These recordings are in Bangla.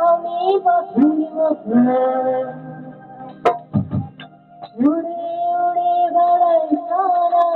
আমি পাখি উড়ে উড়ে বেড়াই সারা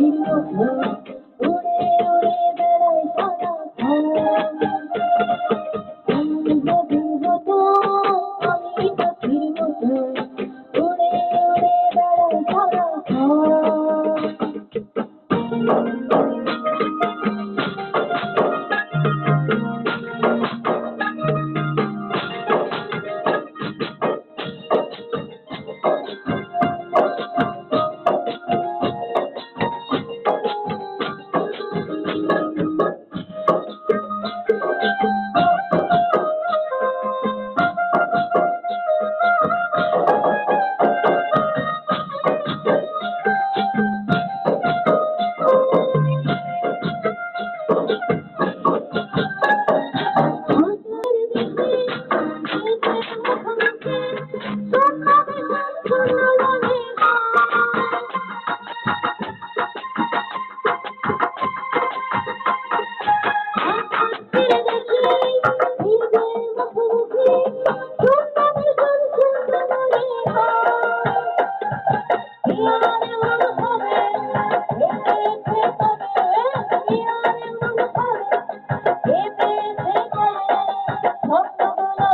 ভিন্ন ভুল উড়ে উড়ে আমি পাখির মতো উড়ে উড়ে বেড়াই সারা